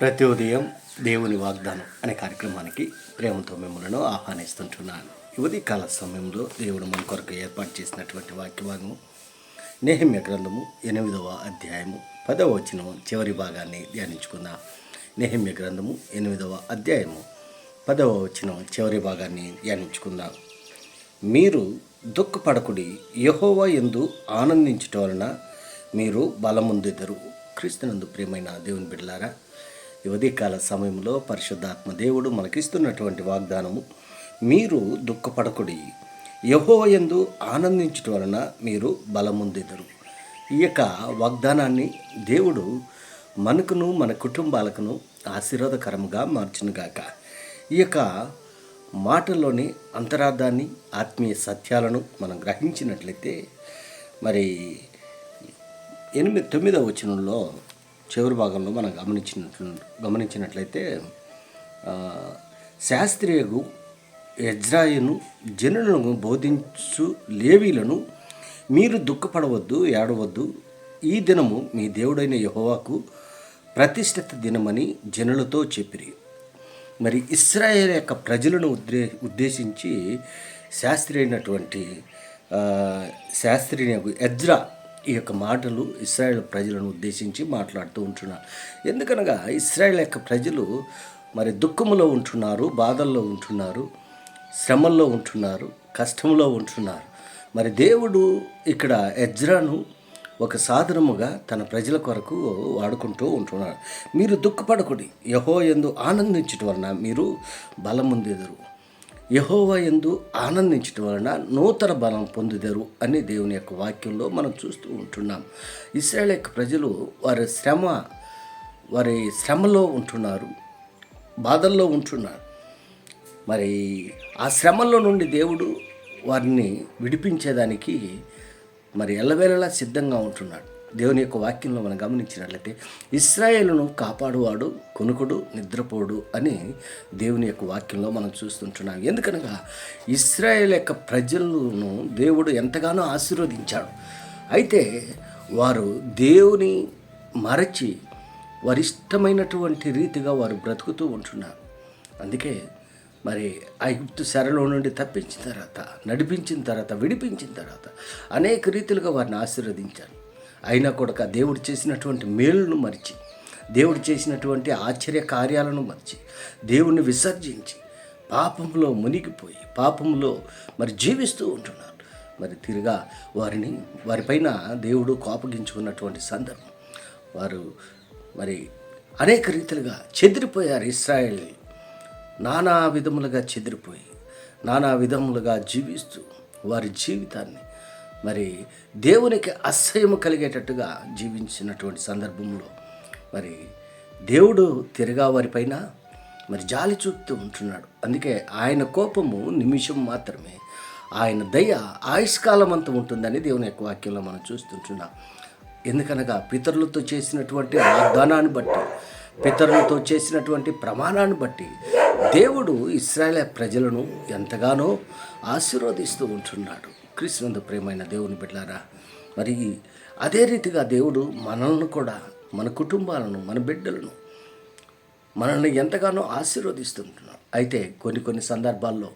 ప్రతి ఉదయం దేవుని వాగ్దానం అనే కార్యక్రమానికి ప్రేమతో మిమ్మల్ని ఆహ్వానిస్తుంటున్నాను. యువతి కాల సమయంలో దేవుడు మన కొరకు ఏర్పాటు చేసినటువంటి వాక్యభాగము నేహమ్య గ్రంథము ఎనిమిదవ అధ్యాయము పదవ వచనం చివరి భాగాన్ని ధ్యానించుకుందాం. నేహమ్య గ్రంథము ఎనిమిదవ అధ్యాయము పదవ వచనం చివరి భాగాన్ని ధ్యానించుకుందాం. మీరు దుఃఖపడకుడి యహోవా ఎందు ఆనందించటం వలన మీరు బలముందెదరు. క్రీస్తునందు ప్రేమైన దేవుని బిడ్డలారా ఉదయకాల సమయంలో పరిశుద్ధాత్మ దేవుడు మనకిస్తున్నటువంటి వాగ్దానము మీరు దుఃఖపడకుడి. యహో ఎందు ఆనందించటం వలన మీరు బలముందెదరు. ఈ యొక్క వాగ్దానాన్ని దేవుడు మనకును మన కుటుంబాలకును ఆశీర్వాదకరముగా మార్చునుగాక. ఈ యొక్క మాటల్లోని అంతరార్థాన్ని ఆత్మీయ సత్యాలను మనం గ్రహించినట్లయితే మరి ఎనిమిది తొమ్మిదవ వచనంలో చివరి భాగంలో మనం గమనించినట్లు గమనించినట్లయితే ఆ, ఎజ్రాయిను జనులను బోధించు లేవీలను మీరు దుఃఖపడవద్దు ఏడవద్దు. ఈ దినము మీ దేవుడైన యహోవాకు ప్రతిష్ఠిత దినమని జనులతో చెప్పిరి. మరి ఇస్రాయేల్ యొక్క ప్రజలను ఉద్దే ఉద్దేశించి శాస్త్రి అయినటువంటి శాస్త్రిని ఎజ్రా ఈ యొక్క మాటలు ఇస్రాయేల్ ప్రజలను ఉద్దేశించి మాట్లాడుతూ ఉంటున్నారు ఎందుకనగా ఇస్రాయేల్ యొక్క ప్రజలు మరి దుఃఖములో ఉంటున్నారు బాధల్లో ఉంటున్నారు శ్రమల్లో ఉంటున్నారు కష్టంలో ఉంటున్నారు. మరి దేవుడు ఇక్కడ ఎజ్రాను ఒక సాధనముగా తన ప్రజల కొరకు వాడుకుంటూ ఉంటున్నాడు. మీరు దుఃఖపడకుడి. యహో ఎందు ఆనందించటం వలన మీరు బలముందెదరు. యహోవా ఎందు ఆనందించటం వలన నూతన బలం పొందుదరు అని దేవుని యొక్క వాక్యంలో మనం చూస్తూ ఉంటున్నాం. ఇస్రాయల్ యొక్క ప్రజలు వారి శ్రమ వారి శ్రమలో ఉంటున్నారు బాధల్లో ఉంటున్నారు. మరి ఆ శ్రమల్లో నుండి దేవుడు వారిని విడిపించేదానికి మరి ఎల్లవేళలా సిద్ధంగా ఉంటున్నాడు. దేవుని యొక్క వాక్యంలో మనం గమనించినట్లయితే ఇస్రాయేలును కాపాడువాడు కొనుకుడు నిద్రపోడు అని దేవుని యొక్క వాక్యంలో మనం చూస్తుంటున్నాం. ఎందుకనగా ఇస్రాయేల్ యొక్క ప్రజలను దేవుడు ఎంతగానో ఆశీర్వదించాడు. అయితే వారు దేవుని మరచి వారి ఇష్టమైనటువంటి రీతిగా వారు బ్రతుకుతూ ఉంటున్నారు. అందుకే మరి ఐగుప్తు శరలో నుండి తప్పించిన తర్వాత నడిపించిన తర్వాత విడిపించిన తర్వాత అనేక రీతిలుగా వారిని ఆశీర్వదించాను అయినా కూడా దేవుడు చేసినటువంటి మేలును మరిచి దేవుడు చేసినటువంటి ఆశ్చర్య కార్యాలను మరిచి దేవుణ్ణి విసర్జించి పాపంలో మునిగిపోయి పాపంలో మరి జీవిస్తూ ఉంటున్నారు మరి తిరిగా వారిని వారిపైన దేవుడు కోపగించుకున్నటువంటి సందర్భం. వారు మరి అనేక రీతిలుగా చెదిరిపోయారు ఇస్రాయేల్ నానా విధములుగా చెదిరిపోయి నానా విధములుగా జీవిస్తూ వారి జీవితాన్ని మరి దేవునికి అసహ్యము కలిగేటట్టుగా జీవించినటువంటి సందర్భంలో మరి దేవుడు తిరగా వారిపైన మరి జాలి చూపుతూ ఉంటున్నాడు. అందుకే ఆయన కోపము నిమిషం మాత్రమే. ఆయన దయ ఆయుష్కాలం అంత ఉంటుందని దేవుని యొక్క వాక్యంలో మనం చూస్తుంటున్నాం. ఎందుకనగా పితరులతో చేసినటువంటి వాగ్దానాన్ని బట్టి పితరులతో చేసినటువంటి ప్రమాణాన్ని బట్టి దేవుడు ఇస్రాయేల్ ప్రజలను ఎంతగానో ఆశీర్వదిస్తూ ఉంటున్నాడు. క్రీస్తునందు ప్రేమైన దేవుని బిడ్డారా మరి అదే రీతిగా దేవుడు మనల్ని కూడా మన కుటుంబాలను మన బిడ్డలను మనల్ని ఎంతగానో ఆశీర్వదిస్తుంటున్నాడు అయితే కొన్ని కొన్ని సందర్భాల్లో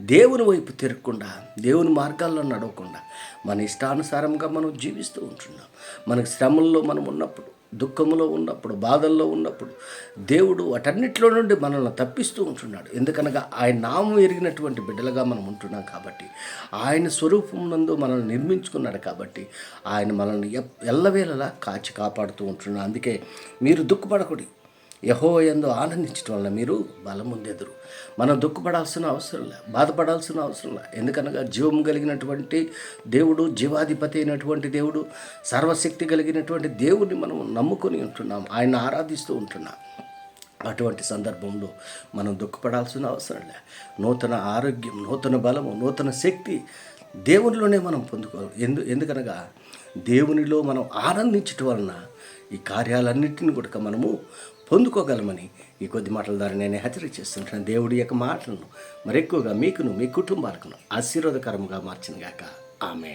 దేవుని వైపు తిరగకుండా దేవుని మార్గాల్లో నడవకుండా మన ఇష్టానుసారంగా మనం జీవిస్తూ ఉంటున్నాం. మనకు శ్రమల్లో మనం ఉన్నప్పుడు దుఃఖంలో ఉన్నప్పుడు బాధల్లో ఉన్నప్పుడు దేవుడు వాటన్నిటిలో నుండి మనల్ని తప్పిస్తూ ఉంటున్నాడు. ఎందుకనగా ఆయన నామం ఎరిగినటువంటి బిడ్డలుగా మనం ఉంటున్నాం కాబట్టి ఆయన స్వరూపం నందు మనల్ని నిర్మించుకున్నాడు కాబట్టి ఆయన మనల్ని ఎల్లవేళలా కాచి కాపాడుతూ ఉంటున్నాడు. అందుకే మీరు దుఃఖపడకూడదు యహో ఎందు ఆనందించడం వల్ల మీరు బలముందెదురు. మనం దుఃఖపడాల్సిన అవసరం లే బాధపడాల్సిన అవసరం లే. ఎందుకనగా జీవం కలిగినటువంటి దేవుడు జీవాధిపతి అయినటువంటి దేవుడు సర్వశక్తి కలిగినటువంటి దేవుడిని మనం నమ్ముకొని ఉంటున్నాం. ఆయన ఆరాధిస్తూ ఉంటున్నాం. అటువంటి సందర్భంలో మనం దుఃఖపడాల్సిన అవసరం లే. నూతన ఆరోగ్యం నూతన బలము నూతన శక్తి దేవునిలోనే మనం పొందుకోవాలి. ఎందు ఎందుకనగా దేవునిలో మనం ఆనందించటం వలన ఈ కార్యాలన్నింటిని కూడా మనము పొందుకోగలమని ఈ కొద్ది మాటల ద్వారా నేను హెచ్చరిక చేస్తుంటాను దేవుడి యొక్క మాటలను మరెక్కువగా మీకును మీ కుటుంబాలకును ఆశీర్వాదకరంగా మార్చినగాక ఆమె